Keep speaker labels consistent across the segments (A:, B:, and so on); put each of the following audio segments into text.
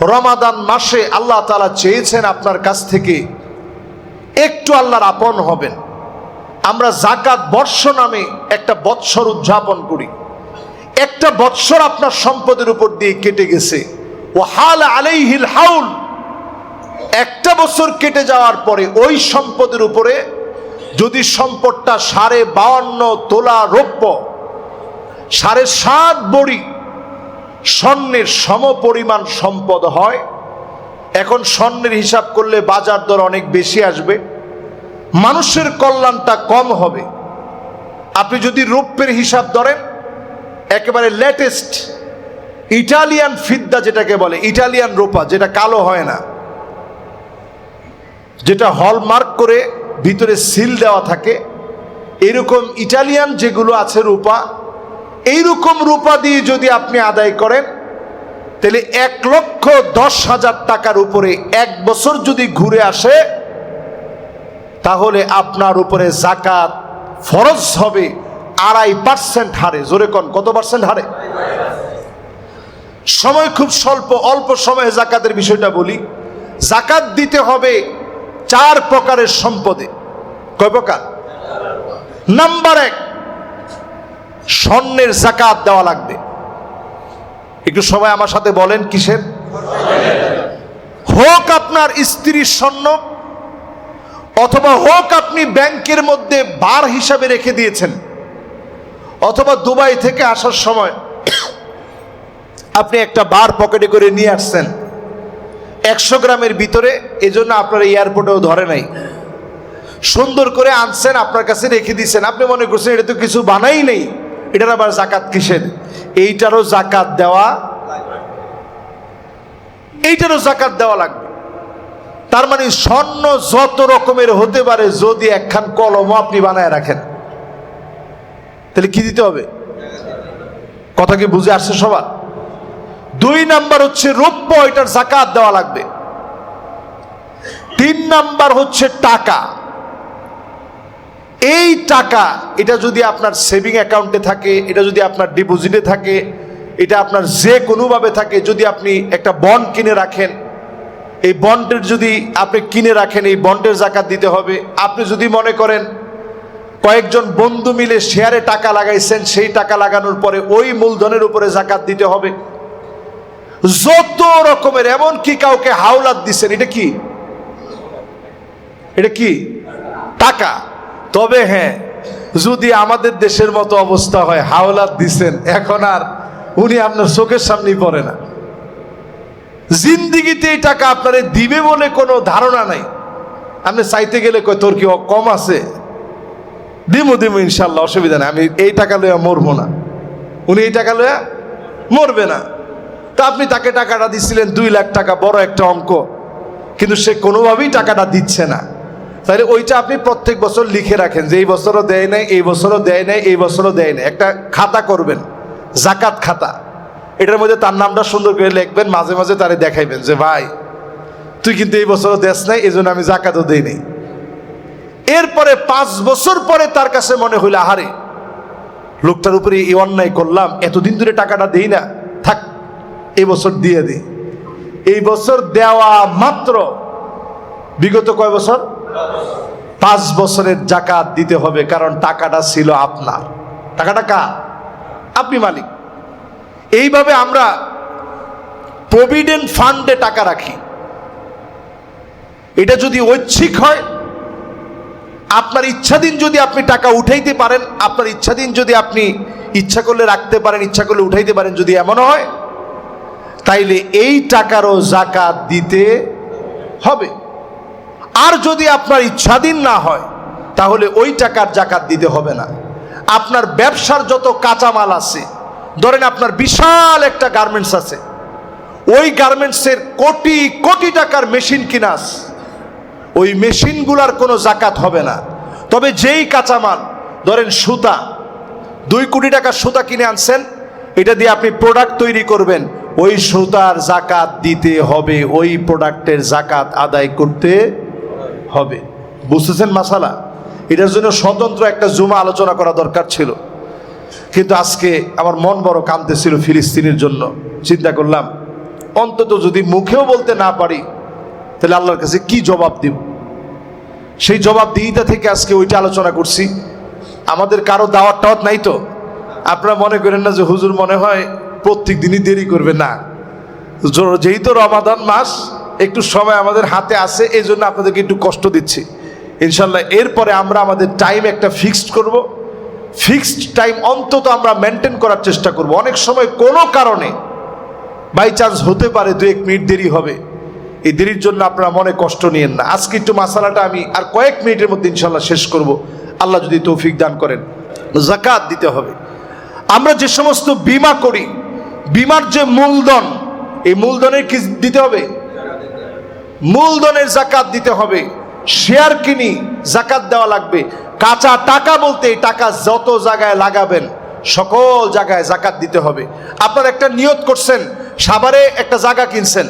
A: রমাদান মাসে আল্লাহ তালা চেয়েছেন আপনার কাছ থেকে একটু আল্লাহর আপন হবেন। আমরা জাকাত বর্ষ নামে একটা বৎসর উদযাপন করি। একটা বৎসর আপনার সম্পদের উপর দিয়ে কেটে গেছে। ও হাল আলাইহিল হাউল। একটা বছর কেটে যাওয়ার পরে ওই সম্পদের উপরে যদি সম্পদটা সাড়ে বাউান্ন তোলা রৌপ্য, সাড়ে সাত বড়ি স্বর্ণের সম পরিমাণ সম্পদ হয়। এখন স্বর্ণের হিসাব করলে বাজার দর অনেক বেশি আসবে। মানুষের কল্যাণটা কম হবে। আপনি যদি রৌপ্যের হিসাব ধরেন, একেবারে লেটেস্ট ইটালিয়ান ফিদ্দা যেটাকে বলে, ইটালিয়ান রোপা যেটা কালো হয় না। যেটা হলমার্ক করে ভিতরে সিল দেওয়া থাকে। এরকম ইটালিয়ান যেগুলো আছে রূপা এইরকম রূপা দিয়ে যদি আপনি আদায় করেন, তাহলে এক লক্ষ দশ হাজার টাকার উপরে এক বছর যদি ঘুরে আসে, তাহলে আপনার উপরে জাকাত ফরজ হবে, আড়াই পার্সেন্ট হারে। জোরে কন, কত পার্সেন্ট হারে? সময় খুব স্বল্প, অল্প সময়ে জাকাতের বিষয়টা বলি। জাকাত দিতে হবে চার প্রকারের সম্পদে। কয় প্রকার? নাম্বার এক স্বর্ণের জাকাত দেওয়া লাগবে। একটু সবাই আমার সাথে বলেন কিসের? হোক আপনার স্ত্রীর স্বর্ণ, অথবা হোক আপনি ব্যাংকের মধ্যে বার হিসাবে রেখে দিয়েছেন, অথবা দুবাই থেকে আসার সময় আপনি একটা বার পকেটে করে নিয়ে আসছেন। একশো গ্রামের ভিতরে, এজন্য আপনার এয়ারপোর্টেও ধরে নাই। সুন্দর করে আনছেন, আপনার কাছে রেখে দিয়েছেন। আপনি মনে করছেন এটা তো কিছু বানাই নেই। এটার আবার জাকাত কিসের? এইটারও জাকাত দেওয়া এইটারও জাকাত দেওয়া লাগবে। তার মানে স্বর্ণ যত রকমের হতে পারে যদি একখান কলমও আপনি বানায় রাখেন। তাহলে কি দিতে হবে? কথা কি বুঝে আসছে সবার? দুই নাম্বার হচ্ছে রৌপ্য এটার জাকাত দেওয়া লাগবে। তিন নাম্বার হচ্ছে টাকা। এই টাকা, এটা যদি আপনার সেভিং অ্যাকাউন্টে থাকে, এটা যদি আপনার ডিপোজিটে থাকে, এটা আপনার যে কোনোভাবে থাকে, যদি আপনি একটা বন্ড কিনে রাখেন, এই বন্ডের যদি আপনি কিনে রাখেন, এই বন্ডের জাকাত দিতে হবে। আপনি যদি মনে করেন কয়েকজন বন্ধু মিলে শেয়ারে টাকা লাগাইছেন, সেই টাকা লাগানোর পরে ওই মূলধনের উপরে জাকাত দিতে হবে। যত রকমের এমন কি কাউকে হাওলাত দিচ্ছেন এটা কি? এটা কি? টাকা। তবে হ্যাঁ যদি আমাদের দেশের মতো অবস্থা হয়, হাওলাত দিছেন, এখন আর উনি আপনার চোখের সামনেই পড়ে না। জিন্দিগিতে এই টাকা আপনারে দিবে বলে কোনো ধারণা নাই। আপনি চাইতে গেলে কয়, তোর কি কম আছে? দিমু দিমু, ইনশাল্লাহ, অসুবিধা নেই। আমি এই টাকা লইয়া মরবো না। উনি এই টাকা লইয়া মরবে না। তা আপনি তাকে টাকাটা দিচ্ছিলেন দুই লাখ টাকা, বড় একটা অঙ্ক। কিন্তু সে কোনোভাবেই টাকাটা দিচ্ছে না। তাহলে ওইটা আপনি প্রত্যেক বছর লিখে রাখেন যে এই বছরও দেয় নাই, এই বছরও দেয় নাই, এই বছরও দেয় নাই। একটা খাতা করবেন, জাকাত খাতা। এটার মধ্যে তার নামটা সুন্দর করে লিখবেন, মাঝে মাঝে তারে দেখাইবেন যে, ভাই, তুই কিন্তু এই বছরও দেশ নাই, এই জন্য আমি জাকাতও দেই নাই। এরপরে পাঁচ বছর পরে তার কাছে মনে হইল, আহারে, লোকটার উপরে এই অন্যায় করলাম, এতদিন ধরে টাকাটা দেই না, থাক, এই বছর দিয়ে দিই। এই বছর দেওয়া মাত্র, বিগত কয় বছর? পাঁচ বছরের জাকাত দিতে হবে, কারণ টাকাটা ছিল আপনার। টাকাটা কা আপনি মালিক। এইভাবে আমরা প্রভিডেন্ট ফান্ডে টাকা রাখি। এটা যদি ঐচ্ছিক হয়, আপনার ইচ্ছাধীন যদি আপনি টাকা উঠাইতে পারেন, আপনার ইচ্ছাধীন যদি আপনি ইচ্ছা করলে রাখতে পারেন, ইচ্ছা করলে উঠাইতে পারেন, যদি এমন হয়, তাইলে এই টাকারও জাকাত দিতে হবে। আর যদি আপনার ইচ্ছাধীন না হয়, তাহলে ওই টাকার জাকাত দিতে হবে না। আপনার ব্যবসার যত কাঁচামাল আছে, ধরেন আপনার বিশাল একটা গার্মেন্টস আছে, ওই গার্মেন্টসের কোটি কোটি টাকার মেশিন কিনাস ওই মেশিনগুলার কোনো জাকাত হবে না। তবে যেই কাঁচামাল, ধরেন সুতা, দুই কোটি টাকার সুতা কিনে আনছেন, এটা দিয়ে আপনি প্রোডাক্ট তৈরি করবেন। ওই সুতার জাকাত দিতে হবে, ওই প্রোডাক্টের জাকাত আদায় করতে হবে। বুঝতেছেন মাসালা? এটার জন্য স্বতন্ত্র একটা জুমা আলোচনা করা দরকার ছিল। কিন্তু আজকে আমার মন বড় কাঁদতেছিল ফিলিস্তিনের জন্য। চিন্তা করলাম, অন্তত যদি মুখেও বলতে না পারি, তাহলে আল্লাহর কাছে কি জবাব দিব? সেই জবাব দিইটা থেকে আজকে ওইটা আলোচনা করছি। আমাদের কারও দাওয়াত টাওয়াত নাই তো? আপনারা মনে করেন না যে হুজুর মনে হয় প্রত্যেক দিনই দেরি করবে? না। যেহেতু রমাদান মাস একটু সময় আমাদের হাতে আছে এই জন্য আপনাদেরকে একটু কষ্ট দিচ্ছি। ইনশাল্লাহ, এরপরে আমরা আমাদের টাইম একটা ফিক্সড করব। ফিক্সড টাইম অন্তত আমরা মেনটেন করার চেষ্টা করব। অনেক সময় কোনো কারণে বাই চান্স হতে পারে, দু এক মিনিট দেরি হবে। এই দেরির জন্য আপনারা মনে কষ্ট নিয়েন না। আজকে একটু মাসালাটা আমি আর কয়েক মিনিটের মধ্যে ইনশাল্লাহ শেষ করব। আল্লাহ যদি তৌফিক দান করেন। জাকাত দিতে হবে। আমরা যে সমস্ত বিমা করি, বিমার যে মূলধন, এই মূলধনের কি দিতে হবে? মূলধনের জাকাত দিতে হবে শেয়ার কিনি, জাকাত দেওয়া লাগবে। কাঁচা টাকা বলতে টাকা যত জায়গায় লাগাবেন, সকল জায়গায় জাকাত দিতে হবে। আপনার একটা নিয়ত করছেন, সাভারে একটা জায়গা কিনছেন।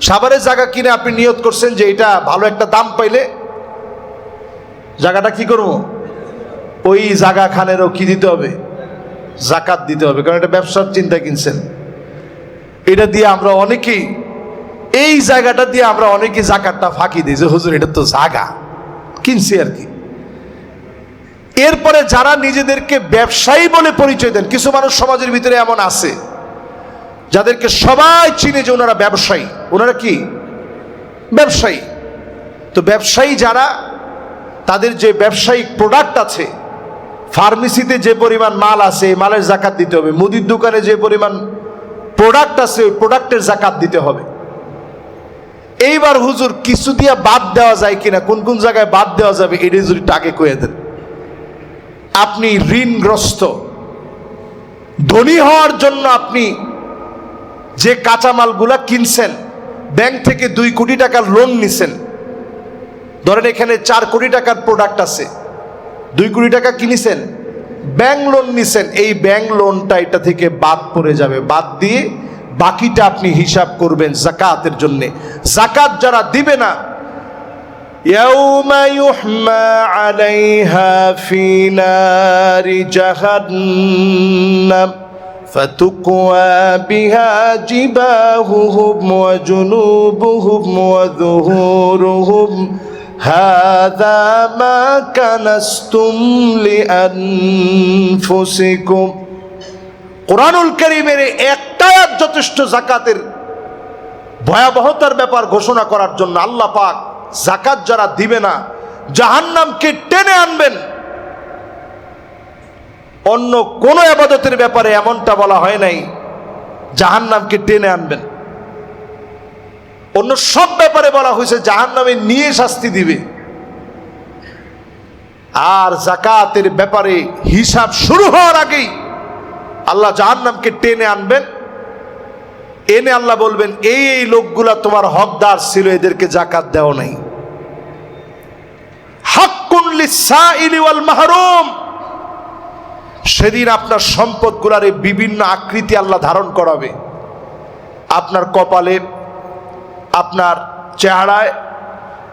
A: সাভারের জায়গা কিনে আপনি নিয়ত করছেন যে এটা ভালো একটা দাম পাইলে, জায়গাটা কি করব? ওই জায়গা খানেরও কি দিতে হবে? জাকাত দিতে হবে, কারণ এটা ব্যবসার চিন্তা কিনছেন। এটা দিয়ে আমরা অনেকেই এই জায়গাটা দিয়ে আমরা অনেকে জাকাতটা ফাঁকি দিই যে, হুজুর, এটা তো জাগা। কিনছি আর কি। এরপরে যারা নিজেদেরকে ব্যবসায়ী বলে পরিচয় দেন, কিছু মানুষ সমাজের ভিতরে এমন আছে, যাদেরকে সবাই চিনে যে ওনারা ব্যবসায়ী। ওনারা কি? ব্যবসায়ী। তো ব্যবসায়ী যারা, তাদের যে ব্যবসায়িক প্রোডাক্ট আছে ফার্মেসিতে যে পরিমাণ মাল আছে মালের জাকাত দিতে হবে। মুদির দোকানে যে পরিমাণ প্রোডাক্ট আছে, ওই প্রোডাক্টের জাকাত দিতে হবে। এইবার হুজুর কিছু দিয়া বাদ দেওয়া যায় কিনা? কোন কোন জায়গায় বাদ দেওয়া যাবে? এটাই যদি টাকে কয়ে দেন। আপনি ঋণগ্রস্ত। ধনী হওয়ার জন্য আপনি যে কাঁচামালগুলা কিনছেন, ব্যাংক থেকে দুই কোটি টাকার লোন নিছেন, ধরেন এখানে চার কোটি টাকার প্রোডাক্ট আছে, দুই কোটি টাকা কিনেছেন ব্যাংক লোন নিছেন, এই ব্যাংক লোনটা এটা থেকে বাদ পড়ে যাবে। বাদ দিয়ে বাকিটা আপনি হিসাব করবেন জাকাতের জন্য জাকাত যারা দিবে না يوم يحمى عليها في نار جهنم فتقوى بها جباههم وجنوبهم وظهورهم هذا ما كنستم لأنفسكم কোরআনুল করিমের এই একটা আয়াত যথেষ্ট জাকাতের ভয়াবহতার ব্যাপার ঘোষণা করার জন্য আল্লাহ পাক জাকাত যারা দিবে না, জাহান্নামকে টেনে আনবেন। অন্য কোনো আবাদতের ব্যাপারে এমনটা বলা হয় নাই, জাহান্নামকে টেনে আনবেন। অন্য সব ব্যাপারে বলা হয়েছে, জাহান্নামে নিয়ে শাস্তি দিবে। আর জাকাতের ব্যাপারে হিসাব শুরু হওয়ার আগেই আল্লাহ জাহান্নামকে টেনে আনবেন। এনে আল্লাহ বলবেন, এই এই লোকগুলা তোমার হকদার ছিল, এদেরকে জাকাত দেও নাই। মাহরুম। সেদিন আপনার সম্পদগুলার এই বিভিন্ন আকৃতি আল্লাহ ধারণ করাবে। আপনার কপালে, আপনার চেহারায়,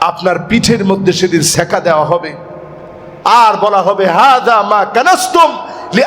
A: আপনার পিঠের মধ্যে সেদিন সেকা দেওয়া হবে। আর বলা হবে হাদা মা কানাস্তুম লি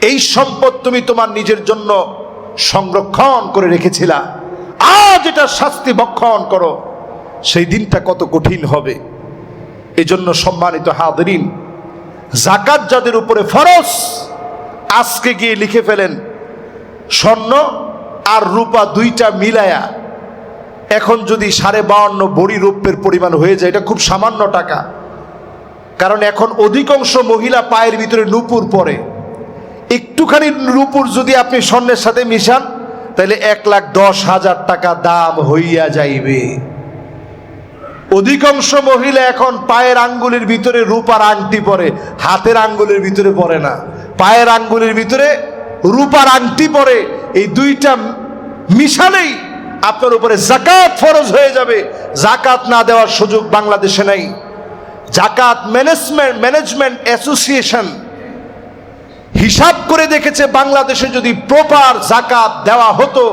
A: এই সম্পদ তুমি তোমার নিজের জন্য সংরক্ষণ করে রেখেছিলা। আজ এটা শাস্তি বক্ষণ করো। সেই দিনটা কত কঠিন হবে। এই জন্য সম্মানিত হাদরিন জাকাত যাদের উপরে ফরস আজকে গিয়ে লিখে ফেলেন, স্বর্ণ আর রূপা দুইটা মিলায়া, এখন যদি সাড়ে বাউন্ন বড়ি রৌপ্যের পরিমাণ হয়ে যায়, এটা খুব সামান্য টাকা। কারণ এখন অধিকাংশ মহিলা পায়ের ভিতরে নুপুর পরে। একটুখানি রূপুর যদি আপনি স্বর্ণের সাথে মিশান, তাহলে এক লাখ দশ হাজার টাকা দাম হইয়া যাইবে। অধিকাংশ মহিলা এখন পায়ের আঙ্গুলের ভিতরে রূপার আংটি পরে, হাতের আঙ্গুলের ভিতরে পরে না। পায়ের আঙ্গুলের ভিতরে রূপার আংটি পরে, এই দুইটা মিশালেই আপনার উপরে জাকাত ফরজ হয়ে যাবে। জাকাত না দেওয়ার সুযোগ বাংলাদেশে নাই। জাকাত ম্যানেজমেন্ট ম্যানেজমেন্ট অ্যাসোসিয়েশন হিসাব করে দেখেছে বাংলাদেশে যদি প্রপার জাকাত দেওয়া হতো,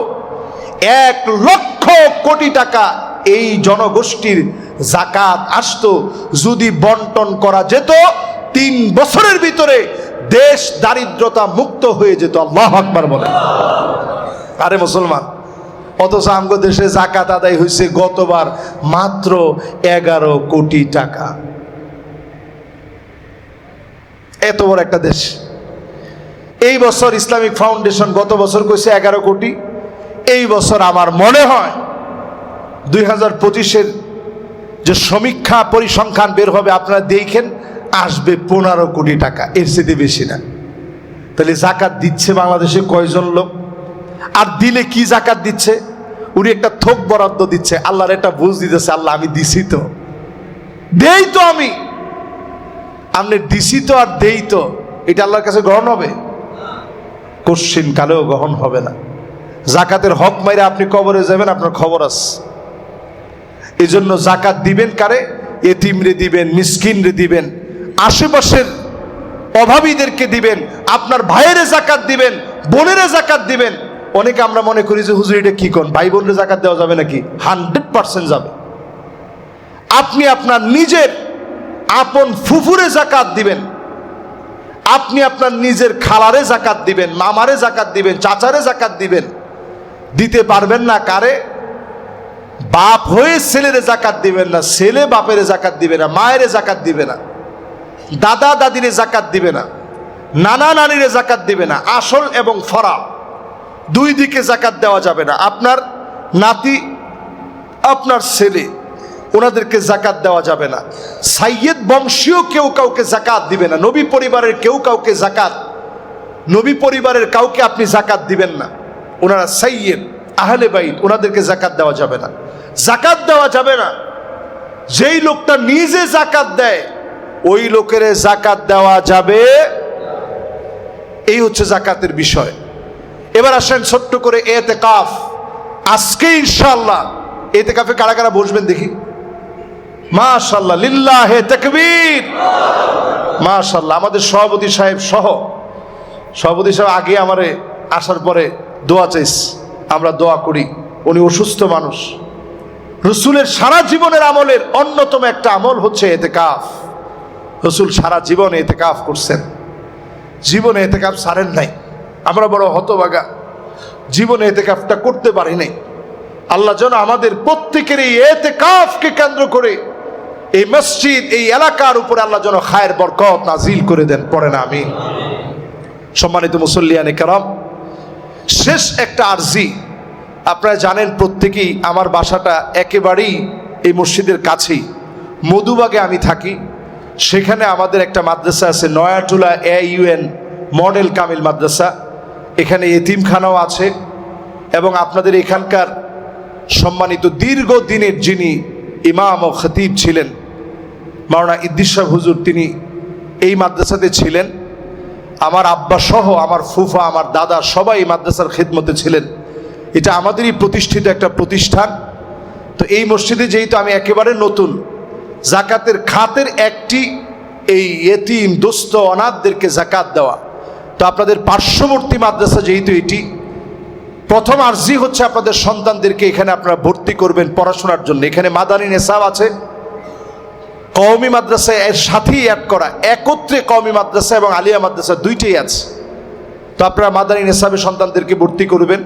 A: এক লক্ষ কোটি টাকা এই জনগোষ্ঠীর জাকাত আসতো। যদি বন্টন করা যেত, তিন বছরের ভিতরে দেশ দারিদ্রতা মুক্ত হয়ে যেত। আল্লাহ আকবার বলে। আরে মুসলমান, অথচ আমগো দেশে জাকাত আদায় হয়েছে গতবার মাত্র এগারো কোটি টাকা। এত বড় একটা দেশ। এই বছর ইসলামিক ফাউন্ডেশন গত বছর কইছে এগারো কোটি। এই বছর আমার মনে হয় দুই হাজার পঁচিশের যে সমীক্ষা পরিসংখ্যান বের হবে, আপনারা দেখেন, আসবে পনেরো কোটি টাকা। এর চেয়ে বেশি না। তাহলে জাকাত দিচ্ছে বাংলাদেশে কয়জন লোক? আর দিলে কি জাকাত দিচ্ছে? উনি একটা থোক বরাদ্দ দিচ্ছে। আল্লাহর একটা বুঝ দিতেছে, আল্লাহ, আমি দিছি তো। দেই তো আমি। আপনি দিছি তো আর দেই তো। এটা আল্লাহর কাছে গ্রহণ হবে? কোশ্চিন কালেও গ্রহণ হবে না। জাকাতের হক মাইরে আপনি কবরে যাবেন, আপনার খবর আছে। এই জন্য জাকাত দিবেন কারে? এতিমরে দিবেন, মিসকিনরে দিবেন, আশেপাশের অভাবীদেরকে দিবেন, আপনার ভাইয়েরে জাকাত দিবেন, বোনেরে জাকাত দিবেন। অনেকে আমরা মনে করি যে, হুজুর, এটা কি কোন? ভাই বোনরে জাকাত দেওয়া যাবে নাকি? হান্ড্রেড পার্সেন্ট যাবে। আপনি আপনার নিজের আপন ফুফুরে জাকাত দিবেন। আপনি আপনার নিজের খালারে জাকাত দিবেন, মামারে জাকাত দিবেন, চাচারে জাকাত দিবেন। দিতে পারবেন না কারে? বাপ হয়ে ছেলেরে জাকাত দিবেন না, ছেলে বাপের জাকাত দিবে না, মায়ের জাকাত দিবে না, দাদা দাদিরে জাকাত দিবে না, নানা নানিরে জাকাত দিবে না, আসল এবং ফরা দুই দিকে জাকাত দেওয়া যাবে না। আপনার নাতি, আপনার ছেলে ওনাদেরকে জাকাত দেওয়া যাবে না। সাইয়েদ বংশীয় কেউ কাউকে জাকাত দিবে না। নবী পরিবারের কেউ কাউকে জাকাত, নবী পরিবারের কাউকে আপনি জাকাত দিবেন না। ওনারা সাইয়েদ, আহলে বাইত, ওনাদেরকে জাকাত দেওয়া যাবে না। জাকাত দেওয়া যাবে না। যেই লোকটা নিজে জাকাত দেয়, ওই লোকের জাকাত দেওয়া যাবে এই হচ্ছে জাকাতের বিষয়। এবার আসেন ছোট্ট করে এতে কাফ আজকে ইনশাল্লাহ এতে কাফে কারা কারা বসবেন দেখি। মাশাল্লাহ লিল্লাহে তাকবীর। মাশাল্লাহ আমাদের সভাপতি সাহেব সহ, সভাপতি সাহেব আগে আমারে আসার পরে দোয়া চাইস, আমরা দোয়া করি, উনি অসুস্থ মানুষ। রসুলের সারা জীবনের আমলের অন্যতম একটা আমল হচ্ছে এতে কাফ রসুল সারা জীবনে এতে কাফ করছেন। জীবনে এতে কাফ সারেন নাই। আমরা বড় হতবাগা জীবনে এতে কাফটা করতে পারি নাই। আল্লাহ যেন আমাদের প্রত্যেকের এই এতে কাফকে কেন্দ্র করে এই মসজিদ, এই এলাকার উপরে আল্লাহ যেন খায়ের বরকত নাজিল করে দেন, পড়ে না আমি সম্মানিত মুসল্লিয়ানে কারাম, শেষ একটা আর্জি। আপনারা জানেন প্রত্যেকেই আমার বাসাটা একেবারেই এই মসজিদের কাছেই। মধুবাগে আমি থাকি, সেখানে আমাদের একটা মাদ্রাসা আছে, নয়াটুলা এ ইউএন মডেল কামিল মাদ্রাসা। এখানে এতিমখানাও আছে এবং আপনাদের এখানকার সম্মানিত দীর্ঘদিনের যিনি ইমাম ও খতিব ছিলেন মাওনা ইদ্দিশা হুজুর, তিনি এই মাদ্রাসাতে ছিলেন। আমার আব্বা সহ আমার ফুফা, আমার দাদা সবাই এই মাদ্রাসার খেদমতে ছিলেন। এটা আমাদেরই প্রতিষ্ঠিত একটা প্রতিষ্ঠান। তো এই মসজিদে যেহেতু আমি একেবারে নতুন, জাকাতের খাতের একটি এই এতিম দোস্ত অনাথদেরকে জাকাত দেওয়া। তো আপনাদের পার্শ্ববর্তী মাদ্রাসা যেহেতু এটি, প্রথম আর্জি হচ্ছে আপনাদের সন্তানদেরকে এখানে আপনারা ভর্তি করবেন পড়াশোনার জন্য। এখানে মাদানী নেশাব আছে কওমি মাদ্রাসা এর সাথেই অ্যাড করা, একত্রে কওমি মাদ্রাসা এবং আলিয়া মাদ্রাসা দুইটাই আছে। তো আপনারা মাদানী নেশাবে সন্তানদেরকে ভর্তি করবেন।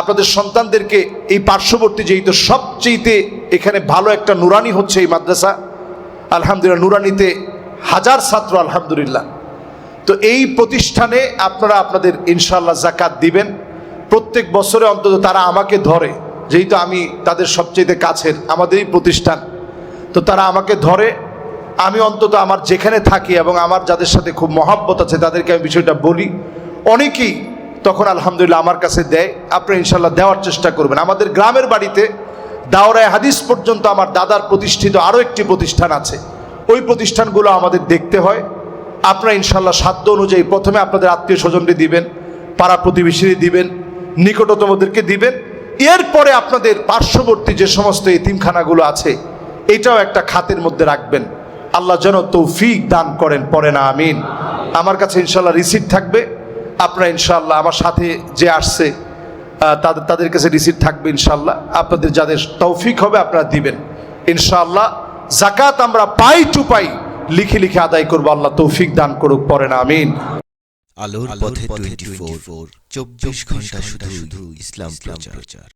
A: আপনাদের সন্তানদেরকে এই পার্শ্ববর্তী যেহেতু সবচেয়েতে এখানে ভালো একটা নুরানি হচ্ছে এই মাদ্রাসা, আলহামদুলিল্লাহ নুরানিতে হাজার ছাত্র, আলহামদুলিল্লাহ। তো এই প্রতিষ্ঠানে আপনারা আপনাদের ইনশাল্লাহ জাকাত দিবেন। প্রত্যেক বছরে অন্তত তারা আমাকে ধরে, যেহেতু আমি তাদের সবচেয়ে কাছের, আমাদেরই প্রতিষ্ঠান। তো তারা আমাকে ধরে, আমি অন্তত আমার যেখানে থাকি এবং আমার যাদের সাথে খুব মহাব্বত আছে তাদেরকে আমি বিষয়টা বলি। অনেকেই তখন আলহামদুলিল্লাহ আমার কাছে দেয়, আপনি ইনশাল্লাহ দেওয়ার চেষ্টা করবেন। আমাদের গ্রামের বাড়িতে দাওরায় হাদিস পর্যন্ত আমার দাদার প্রতিষ্ঠিত আরও একটি প্রতিষ্ঠান আছে। ওই প্রতিষ্ঠানগুলো আমাদের দেখতে হয়। আপনারা ইনশাল্লাহ সাধ্য অনুযায়ী প্রথমে আপনাদের আত্মীয় স্বজনকে দিবেন, পাড়া প্রতিবেশীদের দিবেন, নিকটতমদেরকে দিবেন। এরপরে আপনাদের পার্শ্ববর্তী যে সমস্ত এতিমখানাগুলো আছে এটাও একটা খাতের মধ্যে রাখবেন। আল্লাহ যেন তৌফিক দান করেন পরে না আমিন। আমার কাছে ইনশাল্লাহ রিসিট থাকবে। আপনারা ইনশাল্লাহ আমার সাথে যে আসছে তাদের তাদের কাছে রিসিট থাকবে ইনশাল্লাহ আপনাদের যাদের তৌফিক হবে আপনারা দিবেন। ইনশাল্লাহ জাকাত আমরা পাই টু পাই লিখে লিখে আদায় করব। আল্লাহ তৌফিক দান করুক পড়েন আমিন।
B: আলোর পথে টোয়েন্টি ফোর চব্বিশ ঘণ্টা শুধু ইসলাম প্রচার।